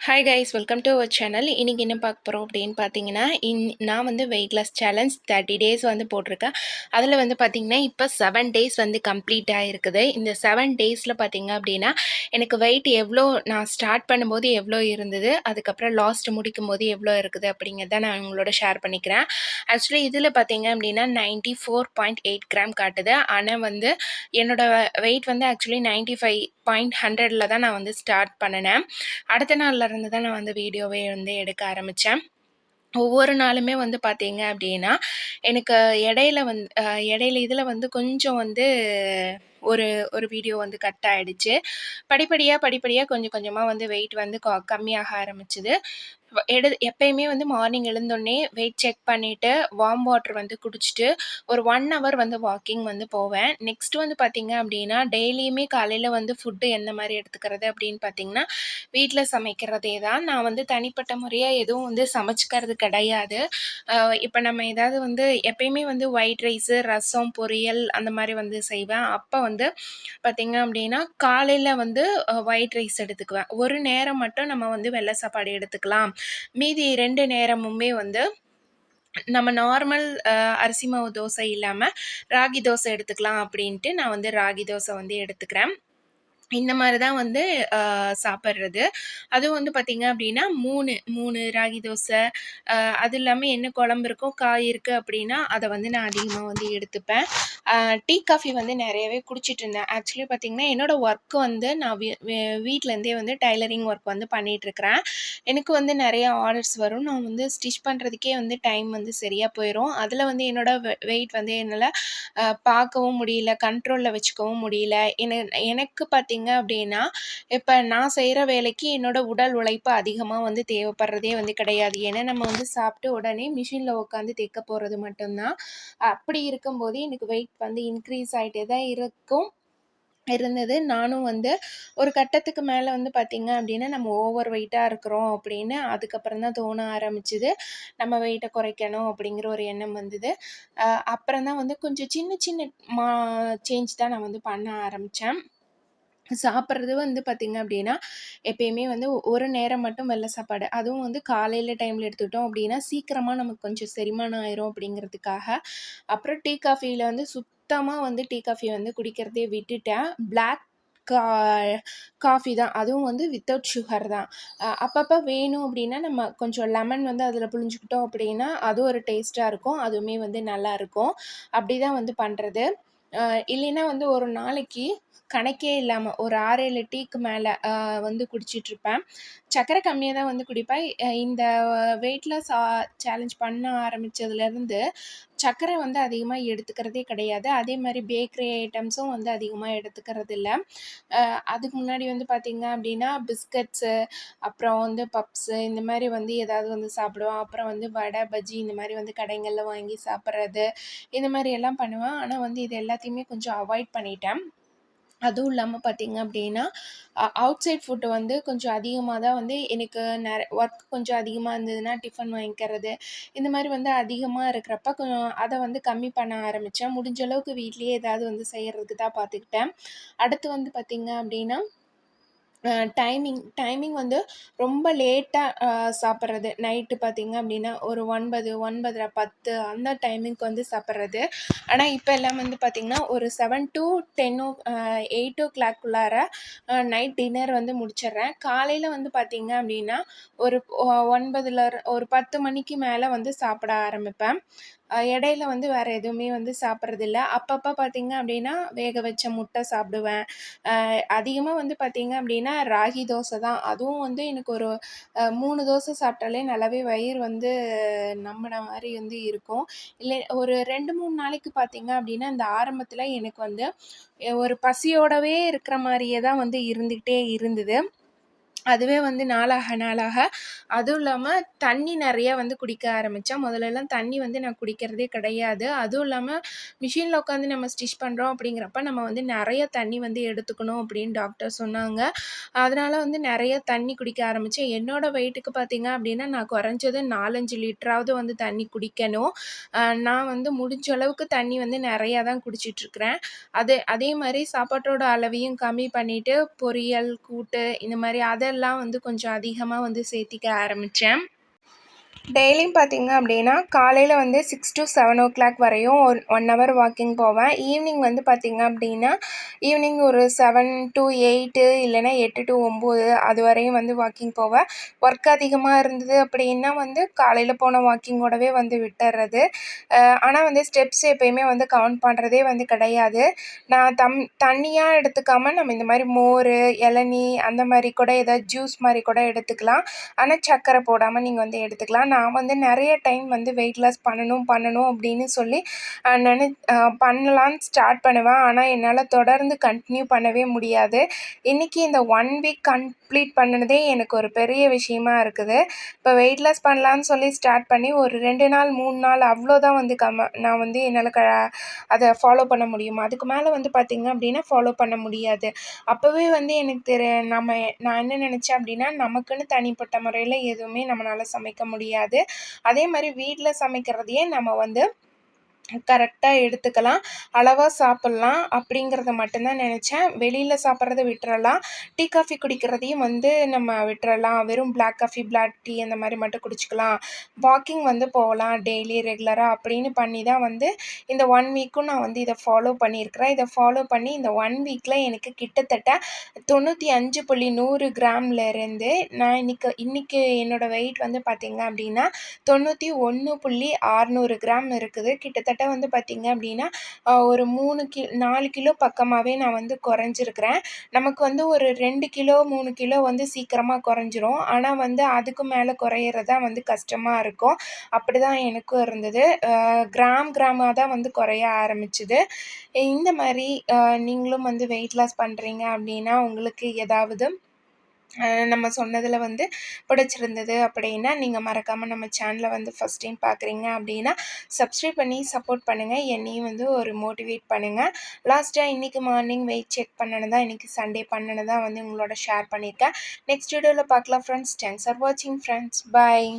Hi guys welcome to our channel இன்றைக்கி என்ன பார்க்க போகிறோம் அப்படின்னு பார்த்தீங்கன்னா இன் நான் வந்து weight loss challenge thirty days வந்து போட்டிருக்கேன். அதில் வந்து பார்த்திங்கன்னா இப்போ செவன் டேஸ் வந்து கம்ப்ளீட் ஆகிருக்குது இந்த செவன் டேஸில் பார்த்திங்க அப்படின்னா எனக்கு வெயிட் எவ்வளோ நான் ஸ்டார்ட் பண்ணும்போது எவ்வளோ இருந்தது அதுக்கப்புறம் லாஸ்ட் முடிக்கும் போது எவ்வளோ இருக்குது அப்படிங்கிறத நான் உங்களோட ஷேர் பண்ணிக்கிறேன். ஆக்சுவலி இதில் பார்த்தீங்க அப்படின்னா ninety four point eight gram காட்டுது. ஆனால் வந்து என்னோடய வெயிட் வந்து ஆக்சுவலி நைன்ட்டி ஃபைவ் பாயிண்ட் ஹண்ட்ரடில் தான் நான் வந்து ஸ்டார்ட் பண்ணினேன். அடுத்த நாளில் இருந்து தான் நான் வந்து வீடியோவே வந்து எடுக்க ஆரம்பித்தேன் ஒவ்வொரு நாளுமே வந்து பார்த்தீங்க அப்படின்னா எனக்கு இடையில வந்து இடையில இதில் வந்து கொஞ்சம் வந்து ஒரு ஒரு வீடியோ வந்து கட் ஆகிடுச்சு படிப்படியாக படிப்படியாக கொஞ்சம் கொஞ்சமாக வந்து வெயிட் வந்து கம்மியாக ஆரம்பிச்சுது. எடு எப்பயுமே வந்து மார்னிங் எழுந்தோடனே வெயிட் செக் பண்ணிவிட்டு வார்ம் வாட்டர் வந்து குடிச்சிட்டு ஒரு ஒன் ஹவர் வந்து வாக்கிங் வந்து போவேன். நெக்ஸ்ட் வந்து பார்த்திங்க அப்படின்னா டெய்லியுமே காலையில் வந்து ஃபுட்டு எந்த மாதிரி எடுத்துக்கிறது அப்படின்னு பார்த்தீங்கன்னா வீட்டில் சமைக்கிறதே தான். நான் வந்து தனிப்பட்ட முறையாக எதுவும் வந்து சமைச்சிக்கிறது கிடையாது. இப்போ நம்ம ஏதாவது வந்து எப்பயுமே வந்து ஒயிட் ரைஸு ரசம் பொரியல் அந்த மாதிரி வந்து செய்வேன். அப்போ வந்து பார்த்திங்க அப்படின்னா காலையில் வந்து ஒயிட் ரைஸ் எடுத்துக்குவேன். ஒரு நேரம் மட்டும் நம்ம வந்து வெள்ளை சாப்பாடு எடுத்துக்கலாம். மீதி ரெண்டு நேரமுமே வந்து நம்ம நார்மல் அரிசி மாவு தோசை இல்லாமல் ராகி தோசை எடுத்துக்கலாம் அப்படின்ட்டு நான் வந்து ராகி தோசை வந்து எடுத்துக்கிறேன். இந்த மாதிரி தான் வந்து சாப்பிட்றது. அதுவும் வந்து பார்த்திங்க அப்படின்னா மூணு மூணு ராகி தோசை அது இல்லாமல் என்ன குழம்பு இருக்கோ காய் இருக்குது அப்படின்னா அதை வந்து நான் அதிகமாக வந்து எடுத்துப்பேன். டீ காஃபி வந்து நிறையவே குடிச்சிட்டு இருந்தேன். ஆக்சுவலி பார்த்திங்கன்னா என்னோடய ஒர்க் வந்து நான் வீ வீட்டிலேருந்தே வந்து டைலரிங் ஒர்க் வந்து பண்ணிகிட்ருக்கிறேன் எனக்கு வந்து நிறைய ஆர்டர்ஸ் வரும். நான் வந்து ஸ்டிச் பண்ணுறதுக்கே வந்து டைம் வந்து சரியாக போயிடும் அதில் வந்து என்னோடய வெயிட் வந்து என்னால் பார்க்கவும் முடியல கண்ட்ரோலில் வச்சுக்கவும் முடியல. எனக்கு பார்த்தீங்கன்னா பார்த்தீங்க அப்படின்னா இப்போ நான் செய்கிற வேலைக்கு என்னோடய உடல் உழைப்பு அதிகமாக வந்து தேவைப்படுறதே வந்து கிடையாது. ஏன்னா நம்ம வந்து சாப்பிட்டு உடனே மிஷினில் உட்காந்து தைக்க போகிறது மட்டும்தான். அப்படி இருக்கும்போது எனக்கு வெயிட் வந்து இன்க்ரீஸ் ஆகிட்டே தான் இருக்கும். இருந்தது. நானும் வந்து ஒரு கட்டத்துக்கு மேலே வந்து பார்த்திங்க அப்படின்னா நம்ம ஓவர் வெயிட்டாக இருக்கிறோம் அப்படின்னு அதுக்கப்புறம் தான் தோண ஆரம்பிச்சுது. நம்ம வெயிட்டை குறைக்கணும் அப்படிங்கிற ஒரு எண்ணம் வந்தது. அப்புறம் தான் வந்து கொஞ்சம் சின்ன சின்ன மா சேஞ்ச் தான் நான் வந்து பண்ண ஆரம்பித்தேன் சாப்பிட்றது வந்து பார்த்திங்க அப்படின்னா எப்பயுமே வந்து ஒரு நேரம் மட்டும் வெள்ளை சாப்பாடு. அதுவும் வந்து காலையில் டைமில் எடுத்துக்கிட்டோம் அப்படின்னா சீக்கிரமாக நமக்கு கொஞ்சம் செரிமானம் ஆயிரும் அப்படிங்கிறதுக்காக. அப்புறம் டீ காஃபியில் வந்து சுத்தமாக வந்து டீ காஃபி வந்து குடிக்கிறதே விட்டுட்டேன். பிளாக் கா காஃபி தான். அதுவும் வந்து வித்தவுட் சுகர் தான். அப்பப்போ வேணும் அப்படின்னா நம்ம கொஞ்சம் லெமன் வந்து அதில் புழிஞ்சுக்கிட்டோம் அப்படின்னா அது ஒரு டேஸ்ட்டாக இருக்கும். அதுவுமே வந்து நல்லாயிருக்கும் அப்படி தான் வந்து பண்ணுறது இல்லைன்னா வந்து ஒரு நாளைக்கு கணக்கே இல்லாமல் ஒரு ஆறு ஏழு டீக்கு மேலே வந்து குடிச்சிட்ருப்பேன் சர்க்கரை கம்மியாக தான் வந்து குடிப்பேன். இந்த வெயிட் லாஸ் சேலஞ்ச் பண்ண ஆரம்பித்ததுலேருந்து சர்க்கரை வந்து அதிகமாக எடுத்துக்கிறதே கிடையாது. அதே மாதிரி பேக்கரி ஐட்டம்ஸும் வந்து அதிகமாக எடுத்துக்கிறது இல்லை அதுக்கு முன்னாடி வந்து பார்த்திங்க அப்படின்னா பிஸ்கட்ஸு அப்புறம் வந்து பப்ஸு இந்த மாதிரி வந்து ஏதாவது வந்து சாப்பிடுவோம். அப்புறம் வந்து வடை பஜ்ஜி இந்த மாதிரி வந்து கடைகளில் வாங்கி சாப்பிட்றது இந்த மாதிரி எல்லாம் பண்ணுவேன். ஆனால் வந்து இது எல்லாத்தையுமே கொஞ்சம் அவாய்ட் பண்ணிட்டேன். அதுவும் இல்லாமல் பார்த்தீங்க அப்படின்னா அவுட் சைட் ஃபுட்டு வந்து கொஞ்சம் அதிகமாக தான் வந்து எனக்கு நிற ஒர்க் கொஞ்சம் அதிகமாக இருந்ததுன்னா டிஃபன் வாங்கிக்கிறது இந்த மாதிரி வந்து அதிகமாக இருக்கிறப்ப கொஞ்சம் அதை வந்து கம்மி பண்ண ஆரம்பித்தேன் முடிஞ்ச அளவுக்கு வீட்லேயே ஏதாவது வந்து செய்கிறதுக்கு தான் பார்த்துக்கிட்டேன் அடுத்து வந்து பார்த்திங்க அப்படின்னா டைமிங் டைமிங் வந்து ரொம்ப லேட்டாக சாப்பிட்றது. நைட்டு பார்த்திங்க அப்படின்னா ஒரு ஒன்பது ஒன்பதரை பத்து அந்த டைமிங்க்கு வந்து சாப்பிட்றது. ஆனால் இப்போ எல்லாம் வந்து பார்த்திங்கன்னா ஒரு seven to ten or eight ஓ கிளாக்குள்ளார நைட் டின்னர் வந்து முடிச்சிடுறேன். காலையில் வந்து பார்த்திங்க அப்படின்னா ஒரு ஒன்பதுல ஒரு பத்து மணிக்கு மேலே வந்து சாப்பிட ஆரம்பிப்பேன். இடையில வந்து வேறு எதுவுமே வந்து சாப்பிட்றதில்ல. அப்பப்போ பார்த்தீங்க அப்படின்னா வேக வச்ச முட்டை சாப்பிடுவேன். அதிகமாக வந்து பார்த்திங்க அப்படின்னா ராகி தோசை தான். அதுவும் வந்து எனக்கு ஒரு மூணு தோசை சாப்பிட்டாலே நல்லாவே வயிறு வந்து நம்பின மாதிரி வந்து இருக்கும். இல்லை ஒரு ரெண்டு மூணு நாளைக்கு பார்த்தீங்க அப்படின்னா இந்த ஆரம்பத்தில் எனக்கு வந்து ஒரு பசியோடவே இருக்கிற மாதிரியே தான் வந்து இருந்துக்கிட்டே இருந்தது. அதுவே வந்து நாளாக நாளாக. அதுவும் இல்லாமல் தண்ணி நிறையா வந்து குடிக்க ஆரம்பித்தேன் முதல்லலாம் தண்ணி வந்து நான் குடிக்கிறதே கிடையாது. அதுவும் இல்லாமல் மிஷினில் உட்காந்து நம்ம ஸ்டிச் பண்ணுறோம் அப்படிங்கிறப்ப நம்ம வந்து நிறைய தண்ணி வந்து எடுத்துக்கணும் அப்படின்னு டாக்டர் சொன்னாங்க. அதனால் வந்து நிறைய தண்ணி குடிக்க ஆரம்பித்தேன் என்னோடய வெயிட்டுக்கு பார்த்திங்க அப்படின்னா நான் குறைஞ்சது நாலஞ்சு லிட்டராவது வந்து தண்ணி குடிக்கணும். நான் வந்து முடிஞ்ச அளவுக்கு தண்ணி வந்து நிறையா தான் குடிச்சிட்ருக்கிறேன். அது அதே மாதிரி சாப்பாட்டோட அளவையும் கம்மி பண்ணிவிட்டு பொரியல் கூட்டு இந்த மாதிரி அதை எல்லாம் வந்து கொஞ்சம் அதிகமாக வந்து சேர்த்திக்க ஆரம்பித்தேன் டெய்லியும் பார்த்தீங்க அப்படின்னா காலையில் வந்து six to seven o'clock வரையும் ஒன் ஒன் ஹவர் வாக்கிங் போவேன். ஈவினிங் வந்து பார்த்தீங்க அப்படின்னா ஈவினிங் ஒரு செவன் டு எயிட்டு இல்லைன்னா எட்டு டு ஒம்பது அது வரையும் வந்து வாக்கிங் போவேன். ஒர்க் அதிகமாக இருந்தது அப்படின்னா வந்து காலையில் போன வாக்கிங்கோடவே வந்து விட்டுறது. ஆனால் வந்து ஸ்டெப்ஸ் எப்பயுமே வந்து கவுண்ட் பண்ணுறதே வந்து கிடையாது. நான் தம் தண்ணியாக எடுத்துக்காமல் நம்ம இந்த மாதிரி மோர் இளநி அந்த மாதிரி கூட ஏதாவது ஜூஸ் மாதிரி கூட எடுத்துக்கலாம். ஆனால் சர்க்கரை போடாமல் நீங்கள் வந்து எடுத்துக்கலாம். நான் வந்து நிறைய டைம் வந்து வெயிட் லாஸ் பண்ணணும் பண்ணணும் அப்படின்னு சொல்லி நினை பண்ணலான்னு ஸ்டார்ட் பண்ணுவேன். ஆனால் என்னால் தொடர்ந்து கண்டினியூ பண்ணவே முடியாது. இன்றைக்கி இந்த ஒன் வீக் கம்ப்ளீட் பண்ணினதே எனக்கு ஒரு பெரிய விஷயமா இருக்குது. இப்போ வெயிட் லாஸ் பண்ணலான்னு சொல்லி ஸ்டார்ட் பண்ணி ஒரு ரெண்டு நாள் மூணு நாள் அவ்வளோதான் வந்து கம நான் வந்து என்னால் க அதை ஃபாலோ பண்ண முடியும். அதுக்கு மேலே வந்து பார்த்திங்க அப்படின்னா ஃபாலோ பண்ண முடியாது. அப்போவே வந்து எனக்கு தெரிய நம்ம நான் என்ன நினச்சேன் அப்படின்னா நமக்குன்னு தனிப்பட்ட முறையில் எதுவுமே நம்மளால் சமைக்க முடியாது. கிடையாது. அதே மாதிரி வீட்டில் சமைக்கிறதையே நம்ம வந்து கரெக்டாக எடுத்துக்கலாம். அளவாக சாப்பிட்லாம் அப்படிங்கிறத மட்டும்தான் நினச்சேன். வெளியில் சாப்பிட்றத விட்டுறலாம். டீ காஃபி குடிக்கிறதையும் வந்து நம்ம விட்டுறலாம். வெறும் பிளாக் காஃபி பிளாக் டீ அந்த மாதிரி மட்டும் குடிச்சிக்கலாம். வாக்கிங் வந்து போகலாம் டெய்லி ரெகுலராக அப்படின்னு பண்ணி தான் வந்து இந்த ஒன் வீக்கும் நான் வந்து இதை ஃபாலோ பண்ணியிருக்கிறேன். இதை ஃபாலோ பண்ணி இந்த ஒன் வீக்கில் எனக்கு கிட்டத்தட்ட தொண்ணூற்றி அஞ்சு புள்ளி நூறு கிராம்லேருந்து நான் இன்றைக்கி இன்றைக்கி என்னோடய வெயிட் வந்து பார்த்திங்க அப்படின்னா தொண்ணூற்றி ஒன்று புள்ளி ஆறுநூறு கிராம் இருக்குது. கிட்டத்தட்ட கிட்டத்தட்ட வந்து பார்த்திங்க அப்படின்னா ஒரு மூணு கி நாலு கிலோ பக்கமாகவே நான் வந்து குறைஞ்சிருக்கிறேன். நமக்கு வந்து ஒரு ரெண்டு கிலோ மூணு கிலோ வந்து சீக்கிரமாக குறைஞ்சிரும். ஆனால் வந்து அதுக்கு மேலே குறையிறது தான் வந்து கஷ்டமாக இருக்கும். அப்படி தான் எனக்கும் இருந்தது. கிராம் கிராமாக தான் வந்து குறைய ஆரம்பிச்சுது. இந்த மாதிரி நீங்களும் வந்து வெயிட் லாஸ் பண்ணுறீங்க அப்படின்னா உங்களுக்கு ஏதாவது நம்ம சொன்னதில் வந்து பிடிச்சிருந்தது அப்படின்னா நீங்கள் மறக்காமல் நம்ம சேனலை வந்து ஃபஸ்ட் டைம் பார்க்குறீங்க அப்படின்னா சப்ஸ்கிரைப் பண்ணி சப்போர்ட் பண்ணுங்கள் என்னையும் வந்து ஒரு மோட்டிவேட் பண்ணுங்கள் லாஸ்ட்டாக இன்றைக்கி மார்னிங் வெயிட் செக் தான் இன்றைக்கி சண்டே தான் வந்து உங்களோட ஷேர் பண்ணியிருக்கேன் நெக்ஸ்ட் வீடியோவில் பார்க்கலாம் ஃப்ரெண்ட்ஸ். தேங்க்ஸ் ஃபார் வாட்சிங் ஃப்ரெண்ட்ஸ். பாய்.